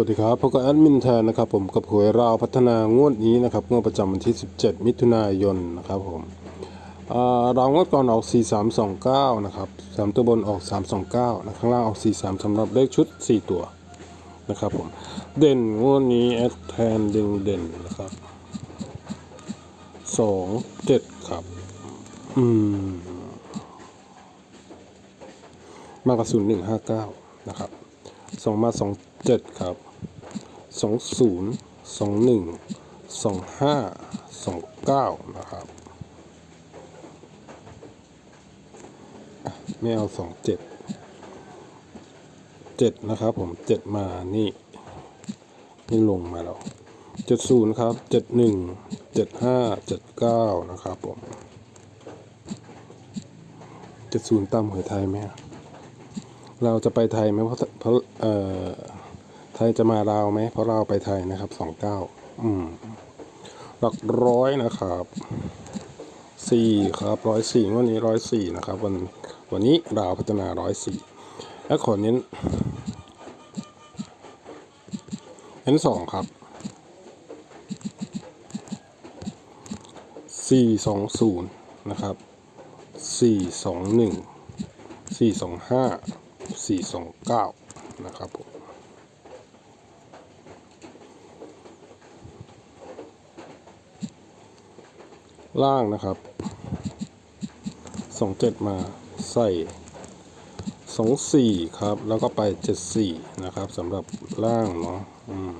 วัสดีครับพบกับแอดมินแทนนะครับผมกับหวยราวพัฒนางวดนี้นะครับงวดประจำวันที่ 17 มิถุนายนนะครับผมรางงวดก่อนออก 4329 นะครับสามตัวบนออก 329นะข้างล่างออก 43สำหรับเลขชุด 4 ตัวนะครับผมเด่นงวดนี้แอดแทนเด่นเด่นนะครับ 2 7 ครับ อืมมากกว่า0159 นะครับสองมาสองเจ็ดครับ สองศูนย์สองหนึ่งสองห้าสองเก้านะครับ ไม่เอาสองเจ็ดเจ็ดนะครับผมเจ็ดมานี่ นี่ลงมาแล้วเจ็ดศูนย์ครับเจ็ดหนึ่งเจ็ดห้าเจ็ดเก้านะครับผมเจ็ดศูนย์ตามหวยไทยไหมเราจะไปไทยไหมเพราะเพราะเอ่อ ไทยจะมาลาวไหมเพราะเราไปไทยนะครับสองเก้าอืมหลักร้อยนะครับสี่ครับร้อยสี่วันนี้ร้อยสี่นะครับ วันวันนี้ดาวพัฒนาร้อยสี่และขอเน้นเน้นสองครับสี่สองศูนย์นะครับสี่สองหนึ่งสี่สองห้าสี่สองเก้านะครับผม ล่างนะครับสองเจ็ดมาใส่สองสี่ครับ แล้วก็ไปเจ็ดสี่นะครับสำหรับล่างเนาะอืม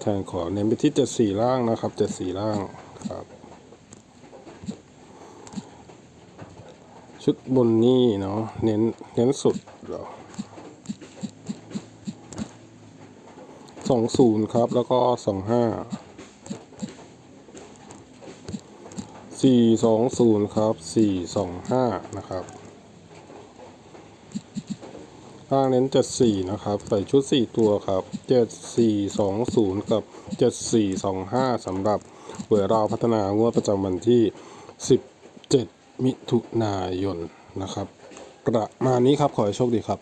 แทนขอเน้นไปที่เจ็ดสี่ล่างนะครับเจ็ดสี่ล่างครับชุดบนนี่เนาะเน้นเน้นสุดเหรอสองศูนย์ครับ แล้วก็สองห้า สี่สองศูนย์ครับสี่สองห้านะครับล่างเน้นเจ็ดสี่นะครับ ใส่ชุดสี่ตัวครับเจ็ดสี่สองศูนย์กับเจ็ดสี่สองห้าสำหรับเวราพัฒนางวดประจำวันที่สิบเจ็ดมิถุนายนนะครับ ประมาณนี้ครับ ขอให้โชคดีครับ